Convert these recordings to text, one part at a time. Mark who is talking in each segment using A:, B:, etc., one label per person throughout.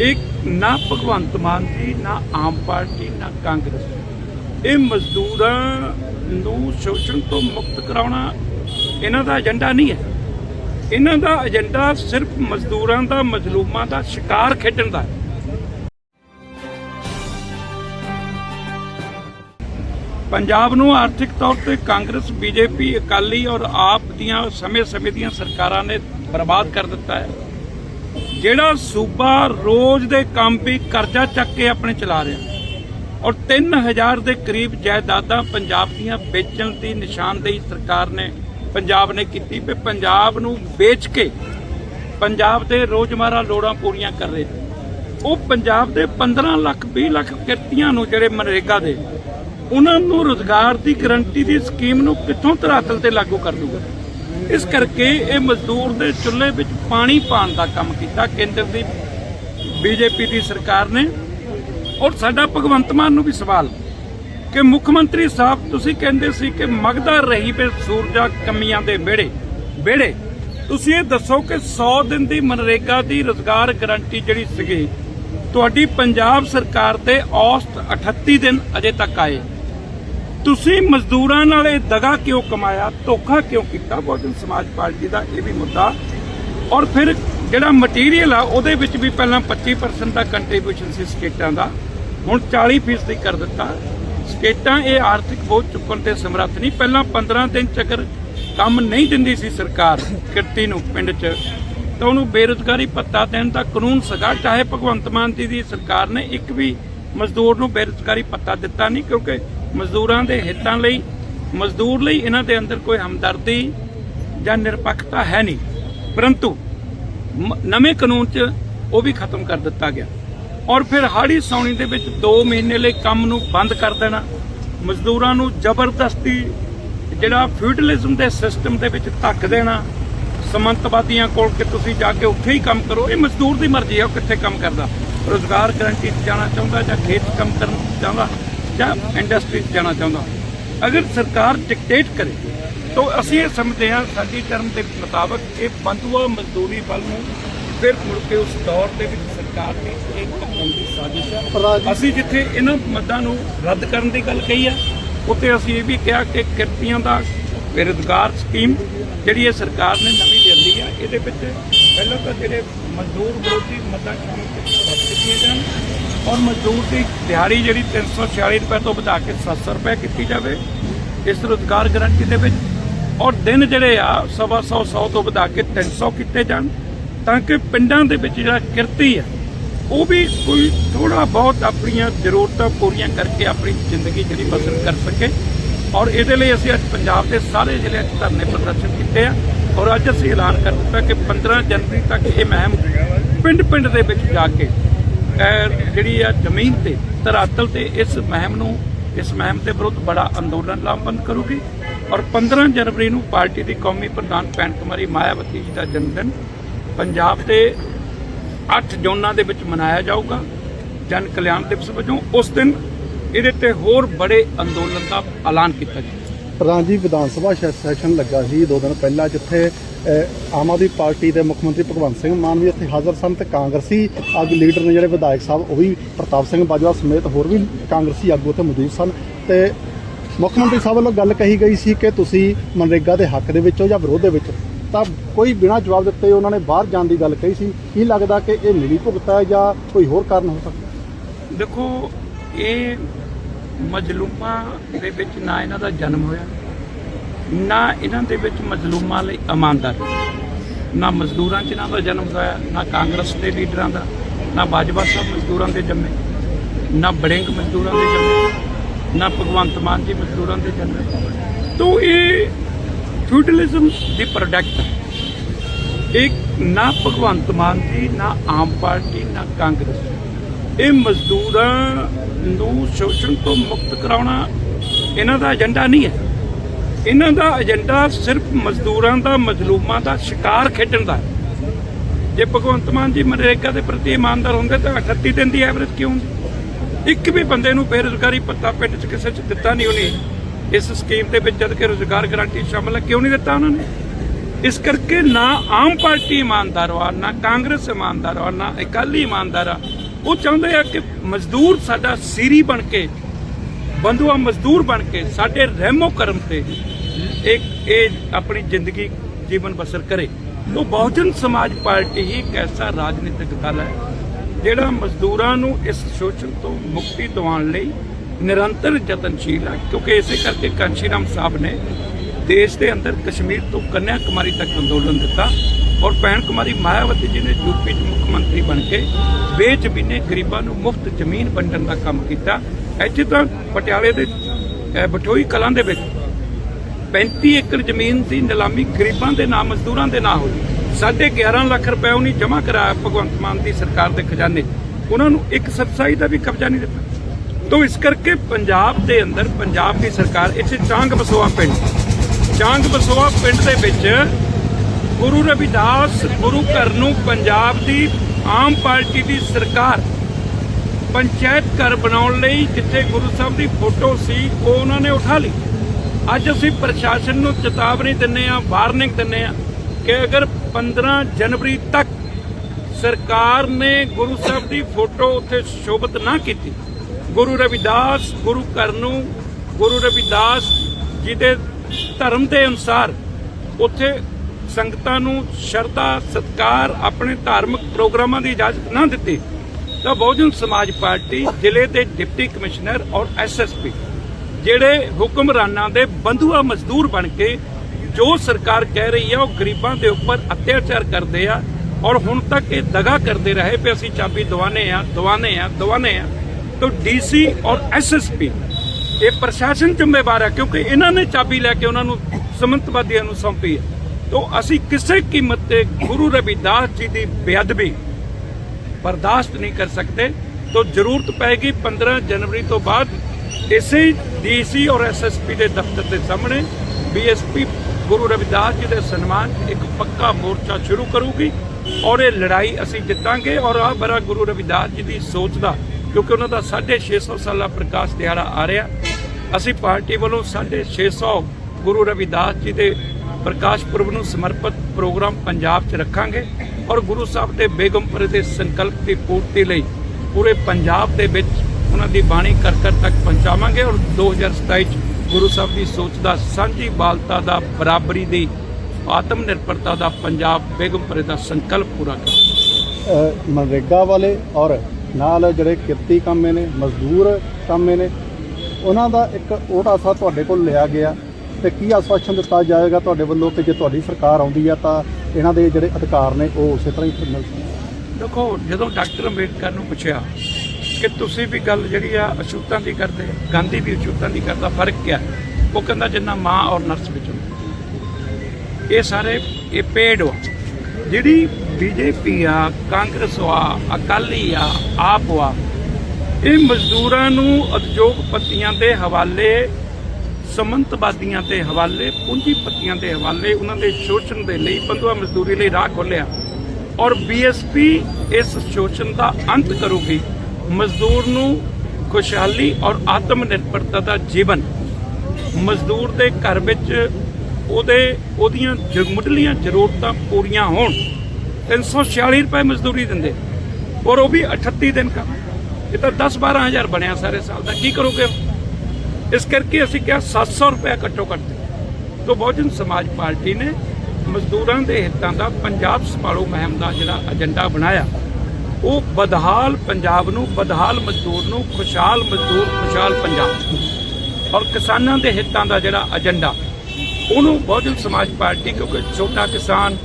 A: ਇੱਕ ਨਾ ਭਗਵੰਤ ਮਾਨ ਜੀ ਨਾ ਆਮ ਪਾਰਟੀ, ਨਾ ਕਾਂਗਰਸ। ਇਹ ਮਜ਼ਦੂਰਾਂ ਨੂੰ ਸ਼ੋਸ਼ਣ ਤੋਂ ਮੁਕਤ ਕਰਾਉਣਾ ਇਹਨਾਂ ਦਾ ਏਜੰਡਾ ਨਹੀਂ ਹੈ। ਇਹਨਾਂ ਦਾ ਏਜੰਡਾ ਸਿਰਫ ਮਜ਼ਦੂਰਾਂ ਦਾ, ਮਜ਼ਲੂਮਾਂ ਦਾ ਸ਼ਿਕਾਰ ਖੇਡਣ ਦਾ ਹੈ। ਪੰਜਾਬ ਨੂੰ ਆਰਥਿਕ ਤੌਰ ਤੇ ਕਾਂਗਰਸ, ਬੀਜੇਪੀ, ਅਕਾਲੀ ਔਰ ਆਪ ਦੀਆਂ ਸਮੇਂ-ਸਮੇਂ ਦੀਆਂ ਸਰਕਾਰਾਂ ਨੇ ਬਰਬਾਦ ਕਰ ਦਿੱਤਾ ਹੈ। ਜਿਹੜਾ ਸੂਬਾ ਰੋਜ਼ ਦੇ ਕੰਮ ਵੀ ਕਰਜ਼ਾ ਚੱਕ ਕੇ ਆਪਣੇ ਚਲਾ ਰਿਹਾ ਔਰ 3000 ਦੇ ਕਰੀਬ ਜਾਇਦਾਦਾਂ ਪੰਜਾਬ ਦੀਆਂ ਵੇਚਣ ਦੀ ਨਿਸ਼ਾਨਦੇਹੀ ਸਰਕਾਰ ਨੇ ਪੰਜਾਬ ਨੇ ਕੀਤੀ ਵੀ ਪੰਜਾਬ ਨੂੰ ਵੇਚ ਕੇ ਪੰਜਾਬ ਦੇ ਰੋਜ਼ਮਰਾ ਲੋੜਾਂ ਪੂਰੀਆਂ ਕਰ ਰਹੇ ਉਹ ਪੰਜਾਬ ਦੇ 15 ਲੱਖ 20 ਲੱਖ ਕਿਰਤੀਆਂ ਨੂੰ ਜਿਹੜੇ ਮਨਰੇਗਾ ਦੇ, ਉਹਨਾਂ ਨੂੰ ਰੋਜ਼ਗਾਰ ਦੀ ਗਰੰਟੀ ਦੀ ਸਕੀਮ ਨੂੰ ਕਿੱਥੋਂ ਧਰਾਤਲ ਤੇ ਲਾਗੂ ਕਰ ਦੂਗਾ? ਇਸ ਕਰਕੇ ਇਹ ਮਜ਼ਦੂਰ ਦੇ ਚੁੱਲ੍ਹੇ ਵਿੱਚ ਪਾਣੀ ਪਾਣ ਦਾ ਕੰਮ ਕੀਤਾ। ਕੇਂਦਰ ਦੀ ਬੀਜੇਪੀ ਦੀ ਸਰਕਾਰ ਨੇ। ਔਰ ਸਾਡਾ ਭਗਵੰਤ ਮਾਨ ਨੂੰ ਵੀ ਸਵਾਲ, ਕਿ ਮੁੱਖ ਮੰਤਰੀ ਸਾਹਿਬ, ਤੁਸੀਂ ਕਹਿੰਦੇ ਸੀ ਕਿ ਮਗਦਾ ਰਹੀ ਪੇ ਸੂਰਜਾ ਕਮੀਆਂ ਦੇ ਵਿਹੜੇ। ਵਿਹੜੇ, ਤੁਸੀਂ ਇਹ ਦੱਸੋ ਕਿ 100 ਦਿਨ ਦੀ ਮਨਰੇਗਾ ਦੀ ਰੋਜ਼ਗਾਰ ਗਰੰਟੀ ਜਿਹੜੀ ਸੀਗੀ, ਤੁਹਾਡੀ ਪੰਜਾਬ ਸਰਕਾਰ ਤੇ ਔਸਤ 38 ਦਿਨ ਅਜੇ ਤੱਕ ਆਏ। ਤੁਸੀਂ ਮਜ਼ਦੂਰਾਂ ਨਾਲ ਇਹ ਦਗਾ ਕਿਉਂ ਕਮਾਇਆ, ਧੋਖਾ ਕਿਉਂ ਕੀਤਾ ਬਹੁਜਨ ਸਮਾਜ ਪਾਰਟੀ ਦਾ, ਇਹ ਵੀ ਮੁੱਦਾ। ਔਰ ਫਿਰ ਜਿਹੜਾ ਮਟੀਰੀਅਲ ਆ, ਉਹਦੇ ਵਿੱਚ ਵੀ ਪਹਿਲਾਂ 25% ਦਾ ਕੰਟਰੀਬਿਊਸ਼ਨ ਸੀ ਸਟੇਟਾਂ ਦਾ। ਹੁਣ 40% ਦੀ ਕਰ ਦਿੱਤਾ। ਸਟੇਟਾਂ ਇਹ ਆਰਥਿਕ ਬੋਝ ਚੁੱਕਣ ਤੇ ਸਮਰੱਥ ਨਹੀਂ। ਪਹਿਲਾਂ 15 ਦਿਨ ਚ ਅਗਰ ਕੰਮ ਨਹੀਂ ਦਿੰਦੀ ਸੀ ਸਰਕਾਰ ਕਿਰਤੀ ਨੂੰ ਪਿੰਡ 'ਚ, ਤਾਂ ਉਹਨੂੰ ਬੇਰੁਜ਼ਗਾਰੀ ਭੱਤਾ ਦੇਣ ਦਾ ਕਾਨੂੰਨ ਸਗਾ। ਚਾਹੇ ਭਗਵੰਤ ਮਾਨ ਜੀ ਦੀ ਸਰਕਾਰ ਨੇ ਇੱਕ ਵੀ ਮਜ਼ਦੂਰ ਨੂੰ ਬੇਰੁਜ਼ਗਾਰੀ ਭੱਤਾ ਦਿੱਤਾ ਨਹੀਂ, ਕਿਉਂਕਿ ਮਜ਼ਦੂਰਾਂ ਦੇ ਹਿੱਤਾਂ ਲਈ, ਮਜ਼ਦੂਰ ਲਈ ਇਹਨਾਂ ਦੇ ਅੰਦਰ ਕੋਈ ਹਮਦਰਦੀ ਜਾਂ ਨਿਰਪੱਖਤਾ ਹੈ ਨਹੀਂ। ਪਰੰਤੂ ਨਵੇਂ ਕਾਨੂੰਨ 'ਚ ਉਹ ਵੀ ਖਤਮ ਕਰ ਦਿੱਤਾ ਗਿਆ। ਔਰ ਫਿਰ ਹਾੜੀ ਸੌਣੀ ਦੇ ਵਿੱਚ 2 ਮਹੀਨੇ ਲਈ ਕੰਮ ਨੂੰ ਬੰਦ ਕਰ ਦੇਣਾ, ਮਜ਼ਦੂਰਾਂ ਨੂੰ ਜ਼ਬਰਦਸਤੀ ਜਿਹੜਾ ਫਿਊਡਲਿਜ਼ਮ ਦੇ ਸਿਸਟਮ ਦੇ ਵਿੱਚ ਧੱਕ ਦੇਣਾ, ਸਮੰਤਵਾਦੀਆਂ ਕੋਲ ਕਿ ਤੁਸੀਂ ਜਾ ਕੇ ਉੱਥੇ ਹੀ ਕੰਮ ਕਰੋ, ਇਹ ਮਜ਼ਦੂਰ ਦੀ ਮਰਜ਼ੀ ਹੈ ਉਹ ਕਿੱਥੇ ਕੰਮ ਕਰਦਾ। ਰੋਜ਼ਗਾਰ ਗਰੰਟੀ 'ਚ ਜਾਣਾ ਚਾਹੁੰਦਾ ਜਾਂ ਖੇਤ ਕੰਮ ਕਰਨ ਚਾਹੁੰਦਾ ਜਾਂ ਇੰਡਸਟਰੀ 'ਚ ਜਾਣਾ ਚਾਹੁੰਦਾ ਅਗਰ ਸਰਕਾਰ ਡਿਕਟੇਟ ਕਰੇ ਤਾਂ ਅਸੀਂ ਇਹ ਸਮਝਦੇ ਹਾਂ ਸਾਡੀ ਟਰਮ ਦੇ ਮੁਤਾਬਕ ਇਹ ਬੰਦੂਆ ਮਜ਼ਦੂਰੀ ਵੱਲ ਨੂੰ ਫਿਰ ਮੁੜ ਕੇ ਉਸ ਦੌਰ ਦੇ ਵਿੱਚ ਸਰਕਾਰ ਦੀ ਇੱਕ ਘਟਾਉਣ ਦੀ ਸਾਜ਼ਿਸ਼ ਹੈ। ਅਸੀਂ ਜਿੱਥੇ ਇਹਨਾਂ ਮੱਦਾਂ ਨੂੰ ਰੱਦ ਕਰਨ ਦੀ ਗੱਲ ਕਹੀ ਹੈ ਉੱਥੇ ਅਸੀਂ ਇਹ ਵੀ ਕਿਹਾ ਕਿ ਕਿਰਤੀਆਂ ਦਾ ਬੇਰੁਜ਼ਗਾਰ ਸਕੀਮ ਜਿਹੜੀ ਇਹ ਸਰਕਾਰ ਨੇ ਨਵੀਂ ਲਿਆਂਦੀ ਆ ਇਹਦੇ ਵਿੱਚ ਪਹਿਲਾਂ ਤਾਂ ਜਿਹੜੇ ਮਜ਼ਦੂਰ ਵਿਰੋਧੀ ਮੱਦਾਂ ਕਾਨੂੰਨ ਕੀਤੀਆਂ ਜਾਣ ਔਰ ਮਜ਼ਦੂਰ ਦੀ ਦਿਹਾੜੀ ਜਿਹੜੀ 346 ਰੁਪਏ ਤੋਂ ਵਧਾ ਕੇ 700 ਰੁਪਏ ਕੀਤੀ ਜਾਵੇ, ਇਸ ਰੋਜ਼ਗਾਰ ਗਰੰਟੀ ਦੇ ਵਿੱਚ। ਔਰ ਦਿਨ ਜਿਹੜੇ ਆ, ਸਵਾ ਸੌ 100 ਤੋਂ ਵਧਾ ਕੇ 300 ਕੀਤੇ ਜਾਣ, ਤਾਂ ਕਿ ਪਿੰਡਾਂ ਦੇ ਵਿੱਚ ਜਿਹੜਾ ਕਿਰਤੀ ਆ, ਉਹ ਵੀ ਕੋਈ ਥੋੜਾ ਬਹੁਤ ਆਪਣੀਆਂ ਜ਼ਰੂਰਤਾਂ ਪੂਰੀਆਂ ਕਰਕੇ ਆਪਣੀ ਜ਼ਿੰਦਗੀ ਜਿਹੜੀ ਬਸਰ ਕਰ ਸਕੇ। ਔਰ ਇਹਦੇ ਲਈ ਅਸੀਂ ਅੱਜ ਪੰਜਾਬ ਦੇ ਸਾਰੇ ਜ਼ਿਲ੍ਹਿਆਂ 'ਚ ਧਰਨੇ ਪ੍ਰਦਰਸ਼ਨ ਕੀਤੇ ਆ। ਔਰ ਅੱਜ ਅਸੀਂ ਐਲਾਨ ਕਰ ਦਿੱਤਾ ਕਿ 15 ਜਨਵਰੀ ਤੱਕ ਇਹ ਮਹਿਮ ਪਿੰਡ-ਪਿੰਡ ਦੇ ਵਿੱਚ ਜਾ ਕੇ ਜਿਹੜੀ ਆ ਜ਼ਮੀਨ ਤੇ ਧਰਾਤਲ ਤੇ ਇਸ ਮਹਿਮ ਨੂੰ, ਇਸ ਮਹਿਮ ਦੇ ਵਿਰੁੱਧ ਬੜਾ ਅੰਦੋਲਨ ਲਾਮਬੰਦ ਕਰੂਗੀ। ਔਰ 15 ਜਨਵਰੀ ਨੂੰ ਪਾਰਟੀ ਦੀ ਕੌਮੀ ਪ੍ਰਧਾਨ ਭੈਣ ਕੁਮਾਰੀ ਮਾਇਆਵਤੀ ਜੀ ਦਾ ਜਨਮ ਦਿਨ ਪੰਜਾਬ ਦੇ 8 ਜ਼ੋਨਾਂ ਦੇ ਵਿੱਚ ਮਨਾਇਆ ਜਾਊਗਾ, ਜਨ ਕਲਿਆਣ ਦਿਵਸ ਵਜੋਂ। ਉਸ ਦਿਨ ਇਹਦੇ ਤੇ ਹੋਰ ਬੜੇ ਅੰਦੋਲਨ ਦਾ ਐਲਾਨ ਕੀਤਾ ਜਾਊਗਾ।
B: ਪ੍ਰਧਾਨ ਜੀ ਵਿਧਾਨ ਸਭਾ ਸੈ- ਸੈਸ਼ਨ ਲੱਗਾ ਸੀ ਦੋ ਦਿਨ ਪਹਿਲਾਂ, ਜਿੱਥੇ ਆਮ ਆਦਮੀ ਪਾਰਟੀ ਦੇ ਮੁੱਖ ਮੰਤਰੀ ਭਗਵੰਤ ਸਿੰਘ ਮਾਨ ਵੀ ਇੱਥੇ ਹਾਜ਼ਰ ਸਨ ਤੇ ਕਾਂਗਰਸੀ ਆਗੂ ਲੀਡਰ ਨੇ ਜਿਹੜੇ ਵਿਧਾਇਕ ਸਾਹਿਬ, ਉਹ ਵੀ ਪ੍ਰਤਾਪ ਸਿੰਘ ਬਾਜਵਾ ਸਮੇਤ ਹੋਰ ਵੀ ਕਾਂਗਰਸੀ ਆਗੂ ਉੱਥੇ ਮੌਜੂਦ ਸਨ। ਤੇ ਮੁੱਖ ਮੰਤਰੀ ਸਾਹਿਬ ਵੱਲੋਂ ਗੱਲ ਕਹੀ ਗਈ ਸੀ ਕਿ ਤੁਸੀਂ ਮਨਰੇਗਾ ਦੇ ਹੱਕ ਦੇ ਵਿੱਚ ਹੋ ਜਾਂ ਵਿਰੋਧ ਦੇ ਵਿੱਚ, ਤਾਂ ਕੋਈ ਬਿਨਾਂ ਜਵਾਬ ਦਿੱਤੇ ਉਹਨਾਂ ਨੇ ਬਾਹਰ ਜਾਣ ਦੀ ਗੱਲ ਕਹੀ ਸੀ। ਕੀ ਲੱਗਦਾ ਕਿ ਇਹ ਮਿਲੀ ਭੁਗਤ ਹੈ ਜਾਂ ਕੋਈ ਹੋਰ ਕਾਰਨ ਹੋ ਸਕਦਾ?
A: ਦੇਖੋ, ਇਹ ਮਜਲੂਮਾਂ ਦੇ ਵਿੱਚ ਨਾ ਇਹਨਾਂ ਦਾ ਜਨਮ ਹੋਇਆ, ਨਾ ਇਹਨਾਂ ਦੇ ਵਿੱਚ ਮਜਲੂਮਾਂ ਲਈ ਇਮਾਨਦਾਰੀ। ਨਾ ਮਜ਼ਦੂਰਾਂ 'ਚ ਇਹਨਾਂ ਦਾ ਜਨਮ ਹੋਇਆ, ਨਾ ਕਾਂਗਰਸ ਦੇ ਲੀਡਰਾਂ ਦਾ, ਨਾ ਬਾਜਵਾ ਸਾਹਿਬ ਮਜ਼ਦੂਰਾਂ ਦੇ ਜੰਮੇ ਨਾ ਬੜਿੰਗ ਮਜ਼ਦੂਰਾਂ ਦੇ ਜੰਮੇ ਨਾ ਭਗਵੰਤ ਮਾਨ ਜੀ ਮਜ਼ਦੂਰਾਂ ਦੇ ਜੰਮੇ ਤੋਂ ਇਹ ਫਿਊਡਲਿਜ਼ਮ ਦੀ ਪ੍ਰੋਡਕਟ ਹੈ। ਇੱਕ ਨਾ ਭਗਵੰਤ ਮਾਨ ਜੀ, ਨਾ ਆਮ ਪਾਰਟੀ, ਨਾ ਕਾਂਗਰਸ। ਇਹ ਮਜ਼ਦੂਰਾਂ ਨੂੰ ਸ਼ੋਸ਼ਣ ਤੋਂ ਮੁਕਤ ਕਰਾਉਣਾ ਇਹਨਾਂ ਦਾ ਏਜੰਡਾ ਨਹੀਂ ਹੈ। ਇਹਨਾਂ ਦਾ ਏਜੰਡਾ ਸਿਰਫ ਮਜ਼ਦੂਰਾਂ ਦਾ, ਮਜ਼ਲੂਮਾਂ ਦਾ ਸ਼ਿਕਾਰ ਖੇਡਣ ਦਾ ਜੇ ਭਗਵੰਤ ਮਾਨ ਜੀ ਮਨਰੇਗਾ ਦੇ ਪ੍ਰਤੀ ਇਮਾਨਦਾਰ ਹੁੰਦੇ ਤਾਂ 38 ਦਿਨ ਦੀ ਐਵਰੇਜ ਕਿਉਂ ਹੁੰਦੀ? ਇੱਕ ਵੀ ਬੰਦੇ ਨੂੰ ਬੇਰੁਜ਼ਗਾਰੀ ਪੱਤਾ ਪਿੰਡ 'ਚ ਕਿਸੇ 'ਚ ਦਿੱਤਾ ਨਹੀਂ ਉਹਨੇ। ਇਸ ਸਕੀਮ ਦੇ ਵਿੱਚ ਜਦ ਕਿ ਰੋਜ਼ਗਾਰ ਗਾਰੰਟੀ ਸ਼ਾਮਲ ਹੈ, ਕਿਉਂ ਨਹੀਂ ਦਿੱਤਾ ਉਹਨਾਂ ਨੇ? ਇਸ ਕਰਕੇ ਨਾ ਆਮ ਪਾਰਟੀ ਇਮਾਨਦਾਰ ਵਾ ਨਾ ਕਾਂਗਰਸ ਇਮਾਨਦਾਰ ਵਾ ਨਾ ਅਕਾਲੀ ਇਮਾਨਦਾਰ ਆ। ਉਹ ਚਾਹੁੰਦੇ ਆ ਕਿ ਮਜ਼ਦੂਰ ਸਾਡਾ ਸੀਰੀ ਬਣ ਕੇ ਬੰਧੂਆ ਮਜ਼ਦੂਰ ਬਣ ਕੇ, ਸਾਡੇ ਰਹਿਮੋ ਕਰਮ ਤੇ ਇੱਕ ਇਹ ਆਪਣੀ ਜ਼ਿੰਦਗੀ ਜੀਵਨ ਬਸਰ ਕਰੇ। ਤੋਂ ਬਹੁਜਨ ਸਮਾਜ ਪਾਰਟੀ ਹੀ ਇੱਕ ਐਸਾ ਰਾਜਨੀਤਿਕ ਦਲ ਹੈ, ਜਿਹੜਾ ਮਜ਼ਦੂਰਾਂ ਨੂੰ ਇਸ ਸ਼ੋਸ਼ਣ ਤੋਂ ਮੁਕਤੀ ਦਿਵਾਉਣ ਲਈ ਨਿਰੰਤਰ ਯਤਨਸ਼ੀਲ ਹੈ, ਕਿਉਂਕਿ ਇਸੇ ਕਰਕੇ ਕਾਂਸ਼ੀਰਾਮ ਸਾਹਿਬ ਨੇ ਦੇਸ਼ ਦੇ ਅੰਦਰ ਕਸ਼ਮੀਰ ਤੋਂ ਕੰਨਿਆ ਕੁਮਾਰੀ ਤੱਕ ਅੰਦੋਲਨ ਦਿੱਤਾ। ਔਰ ਭੈਣ ਕੁਮਾਰੀ ਮਾਇਆਵਤੀ ਜੀ ਨੇ ਯੂਪੀ 'ਚ ਮੁੱਖ ਮੰਤਰੀ ਬਣ ਕੇ ਬੇਜ਼ਮੀਨੇ ਗਰੀਬਾਂ ਨੂੰ ਮੁਫਤ ਜ਼ਮੀਨ ਵੰਡਣ ਦਾ ਕੰਮ ਕੀਤਾ। ਇੱਥੇ ਤਾਂ ਪਟਿਆਲੇ ਦੇ ਅਹ, ਕਲਾਂ ਦੇ ਵਿੱਚ 35 ਏਕੜ ਜ਼ਮੀਨ ਦੀ ਨਿਲਾਮੀ ਗਰੀਬਾਂ ਦੇ ਨਾਮ ਮਜ਼ਦੂਰਾਂ ਦੇ ਨਾਂ ਹੋਈ। ਸਾਢੇ 11 ਲੱਖ ਰੁਪਏ ਉਹਨੇ ਜਮ੍ਹਾਂ ਕਰਾਇਆ ਭਗਵੰਤ ਮਾਨ ਦੀ ਸਰਕਾਰ ਦੇ ਖਜ਼ਾਨੇ। ਉਹਨਾਂ ਨੂੰ ਇੱਕ ਸਬਸਾਈ ਦਾ ਵੀ ਕਬਜ਼ਾ ਨਹੀਂ ਦਿੱਤਾ। ਤੋਂ ਇਸ ਕਰਕੇ ਪੰਜਾਬ ਦੇ ਅੰਦਰ ਪੰਜਾਬ ਦੀ ਸਰਕਾਰ ਇੱਥੇ ਚਾਂਗ ਬਸੋਆ ਪਿੰਡ ਚਾਂਗ ਬਸੋਆ ਪਿੰਡ ਦੇ ਵਿੱਚ ਗੁਰੂ ਰਵਿਦਾਸ, ਗੁਰੂ ਘਰ ਨੂੰ ਪੰਜਾਬ ਦੀ ਆਮ ਪਾਰਟੀ ਦੀ ਸਰਕਾਰ ਪੰਚਾਇਤ ਘਰ ਬਣਾਉਣ ਲਈ ਜਿੱਥੇ ਗੁਰੂ ਸਾਹਿਬ ਦੀ ਫੋਟੋ ਸੀ, ਉਹ ਉਹਨਾਂ ਨੇ ਉਠਾ ਲਈ। ਅੱਜ ਅਸੀਂ ਪ੍ਰਸ਼ਾਸਨ ਨੂੰ ਚੇਤਾਵਨੀ ਦਿੰਨੇ ਆ ਵਾਰਨਿੰਗ ਦਿੰਨੇ ਆ ਕਿ ਅਗਰ 15 ਜਨਵਰੀ ਤੱਕ ਸਰਕਾਰ ਨੇ ਗੁਰੂ ਸਾਹਿਬ ਦੀ ਫੋਟੋ ਉੱਥੇ ਸ਼ੋਭਤ ਨਾ ਕੀਤੀ, ਗੁਰੂ ਰਵਿਦਾਸ, ਗੁਰੂ ਘਰ ਨੂੰ, ਗੁਰੂ ਰਵਿਦਾਸ ਜੀ ਦੇ ਧਰਮ ਦੇ ਅਨੁਸਾਰ ਉੱਥੇ ਸੰਗਤਾਂ ਨੂੰ ਸ਼ਰਧਾ, ਸਤਕਾਰ ਆਪਣੇ ਧਾਰਮਿਕ ਪ੍ਰੋਗਰਾਮਾਂ ਦੀ ਇਜਾਜ਼ਤ ਨਾ ਦਿੱਤੀ, ਤਾਂ ਬਹੁਜਨ ਸਮਾਜ ਪਾਰਟੀ ਜ਼ਿਲ੍ਹੇ ਦੇ ਡਿਪਟੀ ਕਮਿਸ਼ਨਰ ਔਰ ਐਸਐਸਪੀ ਜਿਹੜੇ ਹੁਕਮਰਾਨਾਂ ਦੇ ਬੰਧੂਆ ਮਜ਼ਦੂਰ ਬਣ ਕੇ ਜੋ ਸਰਕਾਰ ਕਹਿ ਰਹੀ ਹੈ ਉਹ ਗਰੀਬਾਂ ਦੇ ਉੱਪਰ ਅਤਿਆਚਾਰ ਕਰਦੇ ਆ ਔਰ ਹੁਣ ਤੱਕ ਇਹ ਦਗਾ ਕਰਦੇ ਰਹੇ ਵੀ ਅਸੀਂ ਚਾਬੀ ਦਵਾਨੇ ਆ ਦਵਾਨੇ ਆ ਦਵਾਨੇ ਆ ਤਾਂ ਡੀਸੀ ਔਰ ਐਸਐਸਪੀ ਇਹ ਪ੍ਰਸ਼ਾਸਨ ਜ਼ਿੰਮੇਵਾਰ ਹੈ ਕਿਉਂਕਿ ਇਹਨਾਂ ਨੇ ਚਾਬੀ ਲੈ ਕੇ ਉਹਨਾਂ ਨੂੰ ਸਮੰਤਵਾਦੀਆਂ ਨੂੰ ਸੌਂਪੀ ਹੈ। ਤਾਂ ਅਸੀਂ ਕਿਸੇ ਕੀਮਤ ਤੇ ਗੁਰੂ ਰਵਿਦਾਸ ਜੀ ਦੀ ਬੇਅਦਬੀ ਬਰਦਾਸ਼ਤ ਨਹੀਂ ਕਰ ਸਕਦੇ। ਤਾਂ ਜ਼ਰੂਰਤ ਪੈਗੀ 15 ਜਨਵਰੀ ਤੋਂ ਬਾਅਦ ਇਸੇ ਡੀਸੀ ਔਰ ਐਸਐਸਪੀ ਦੇ ਦਫ਼ਤਰ ਦੇ ਸਾਹਮਣੇ। ਬੀਐਸਪੀ ਗੁਰੂ ਰਵਿਦਾਸ ਜੀ ਦੇ ਸਨਮਾਨ ਇੱਕ ਪੱਕਾ ਮੋਰਚਾ ਸ਼ੁਰੂ ਕਰੂਗੀ ਔਰ ਇਹ ਲੜਾਈ ਅਸੀਂ ਜਿੱਤਾਂਗੇ ਔਰ ਆ ਬਰਾ ਗੁਰੂ ਰਵਿਦਾਸ ਜੀ ਦੀ ਸੋਚ ਦਾ, ਕਿਉਂਕਿ ਉਹਨਾਂ ਦਾ 650 ਸਾਲਾ ਪ੍ਰਕਾਸ਼ ਦਿਹਾੜਾ ਆ ਰਿਹਾ। ਅਸੀਂ ਪਾਰਟੀ ਵੱਲੋਂ 650 ਗੁਰੂ ਰਵਿਦਾਸ ਜੀ ਦੇ ਪ੍ਰਕਾਸ਼ ਪੁਰਬ ਨੂੰ ਸਮਰਪਿਤ ਪ੍ਰੋਗਰਾਮ ਪੰਜਾਬ 'ਚ ਰੱਖਾਂਗੇ ਔਰ ਗੁਰੂ ਸਾਹਿਬ ਦੇ ਬੇਗਮਪੁਰੇ ਦੇ ਸੰਕਲਪ ਦੀ ਪੂਰਤੀ ਲਈ ਪੂਰੇ ਪੰਜਾਬ ਦੇ ਵਿੱਚ ਉਹਨਾਂ ਦੀ ਬਾਣੀ ਕਰ ਕਰ ਤੱਕ ਪਹੁੰਚਾਵਾਂਗੇ ਔਰ 2027 'ਚ ਗੁਰੂ ਸਾਹਿਬ ਦੀ ਸੋਚ ਦਾ ਸਾਂਝੀ ਬਾਲਤਾ ਦਾ ਬਰਾਬਰੀ ਦੀ ਆਤਮ ਨਿਰਭਰਤਾ ਦਾ ਪੰਜਾਬ ਬੇਗਮਪੁਰੇ ਦਾ ਸੰਕਲਪ ਪੂਰਾ ਕਰਾਂਗੇ।
B: ਮਨਰੇਗਾ ਵਾਲੇ ਔਰ ਨਾਲ ਜਿਹੜੇ ਕਿਰਤੀ ਕੰਮੇ ਨੇ, ਮਜ਼ਦੂਰ ਕੰਮੇ ਨੇ, ਉਹਨਾਂ ਦਾ ਇੱਕ ਉਹਦਾ ਅਸਾ ਤੁਹਾਡੇ ਕੋਲ ਲਿਆ ਗਿਆ। ਤੇ ਕੀ ਆਸਵਾਸ਼ਨ ਦਿੱਤਾ ਜਾਏਗਾ ਤੁਹਾਡੇ ਵੱਲੋਂ ਕਿ ਜੇ ਤੁਹਾਡੀ ਸਰਕਾਰ ਆਉਂਦੀ ਆ ਤਾਂ ਇਹਨਾਂ ਦੇ ਜਿਹੜੇ ਅਧਿਕਾਰ ਨੇ ਉਹ ਉਸੇ ਤਰ੍ਹਾਂ ਹੀ ਮਿਲ
A: ਦੇਖੋ, ਜਦੋਂ ਡਾਕਟਰ ਅੰਬੇਡਕਰ ਨੂੰ ਪੁੱਛਿਆ ਕਿ ਤੁਸੀਂ ਵੀ ਗੱਲ ਜਿਹੜੀ ਆ ਅਛੂਤਾਂ ਦੀ ਕਰਦੇ, ਗਾਂਧੀ ਵੀ ਅਛੂਤਾਂ ਦੀ ਕਰਦਾ, ਫ਼ਰਕ ਕੀ ਉਹ ਕਹਿੰਦਾ ਜਿੰਨਾ ਮਾਂ ਔਰ ਨਰਸ ਵਿੱਚ। ਹੁੰਦਾ ਇਹ ਸਾਰੇ, ਇਹ ਪੇਡ ਵਾ। ਜਿਹੜੀ ਬੀਜੇਪੀ ਆ, ਕਾਂਗਰਸ ਆ ਅਕਾਲੀ ਆ, ਆਪ ਵਾ, ਇਹ ਮਜ਼ਦੂਰਾਂ ਨੂੰ ਉਦਯੋਗਪਤੀਆਂ ਦੇ ਹਵਾਲੇ ਸਮੰਤਵਾਦੀਆਂ ਦੇ ਹਵਾਲੇ, ਪੂੰਜੀਪਤੀਆਂ ਦੇ ਹਵਾਲੇ, ਉਹਨਾਂ ਦੇ ਸ਼ੋਸ਼ਣ ਦੇ ਲਈ ਬੰਦੂਆ ਮਜ਼ਦੂਰੀ ਲਈ ਰਾਹ ਖੋਲਿਆ ਔਰ ਬੀਐਸਪੀ ਇਸ ਸ਼ੋਸ਼ਣ ਦਾ ਅੰਤ ਕਰੂਗੀ। ਮਜ਼ਦੂਰ ਨੂੰ ਖੁਸ਼ਹਾਲੀ ਔਰ ਆਤਮ ਨਿਰਭਰਤਾ ਦਾ ਜੀਵਨ। ਮਜ਼ਦੂਰ ਦੇ ਘਰ ਵਿੱਚ ਉਹਦੇ, ਉਹਦੀਆਂ ਮੁੱਢਲੀਆਂ ਜ਼ਰੂਰਤਾਂ ਪੂਰੀਆਂ ਹੋਣ। 346 ਰੁਪਏ ਮਜ਼ਦੂਰੀ ਦਿੰਦੇ। ਔਰ ਉਹ ਵੀ 38 ਦਿਨ ਕੰਮ ਇਹ ਤਾਂ 10 12000 ਬਣਿਆ ਸਾਰੇ ਸਾਲ ਦਾ। ਕੀ ਕਰੋਗੇ? ਇਸ ਕਰਕੇ ਅਸੀਂ ਕਿਹਾ 700 ਰੁਪਏ ਘੱਟੋ ਘੱਟ ਦਿਓ। ਤੋਂ ਬਹੁਜਨ ਸਮਾਜ ਪਾਰਟੀ ਨੇ ਮਜ਼ਦੂਰਾਂ ਦੇ ਹਿੱਤਾਂ ਦਾ ਪੰਜਾਬ ਸੰਭਾਲੋ ਮੁਹਿੰਮ ਦਾ ਜਿਹੜਾ ਏਜੰਡਾ ਬਣਾਇਆ, ਉਹ ਬਦਹਾਲ ਪੰਜਾਬ ਨੂੰ, ਬਦਹਾਲ ਮਜ਼ਦੂਰ ਨੂੰ, ਖੁਸ਼ਹਾਲ ਮਜ਼ਦੂਰ, ਖੁਸ਼ਹਾਲ ਪੰਜਾਬ ਔਰ ਕਿਸਾਨਾਂ ਦੇ ਹਿੱਤਾਂ ਦਾ ਜਿਹੜਾ ਏਜੰਡਾ ਉਹਨੂੰ ਬਹੁਜਨ ਸਮਾਜ ਪਾਰਟੀ ਕਿਉਂਕਿ ਛੋਟਾ ਕਿਸਾਨ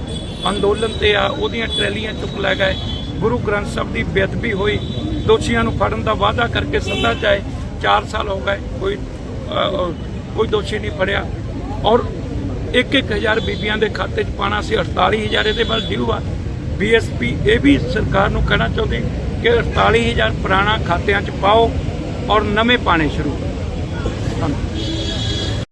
A: ਅੰਦੋਲਨ ਤੇ ਆ, ਉਹਦੀਆਂ ਟਰੈਲੀਆਂ ਚੁੱਕ ਲੈ ਗਏ ਗੁਰੂ ਗ੍ਰੰਥ ਸਾਹਿਬ ਦੀ ਬੇਅਦਬੀ ਹੋਈ, ਦੋਸ਼ੀਆਂ ਨੂੰ ਫੜਨ ਦਾ ਵਾਅਦਾ ਕਰਕੇ ਸੱਦਾ ਚਾਏ 4 ਸਾਲ ਹੋ ਗਏ, ਕੋਈ ਕੋਈ ਦੋਸ਼ੀ ਨਹੀਂ ਫੜਿਆ। ਔਰ 1-1000 ਬੀਬੀਆਂ ਦੇ ਖਾਤੇ 'ਚ ਪਾਣਾ ਸੀ 48000 ਇਹਦੇ ਵੱਲ ਡਿਊ ਆ। ਬੀਐਸਪੀ ਇਹ ਵੀ ਸਰਕਾਰ ਨੂੰ ਕਹਿਣਾ ਚਾਹੁੰਦੀ ਕਿ 48000 ਪੁਰਾਣਾ ਖਾਤਿਆਂ 'ਚ ਪਾਓ ਔਰ ਨਵੇਂ ਪਾਣੇ ਸ਼ੁਰੂ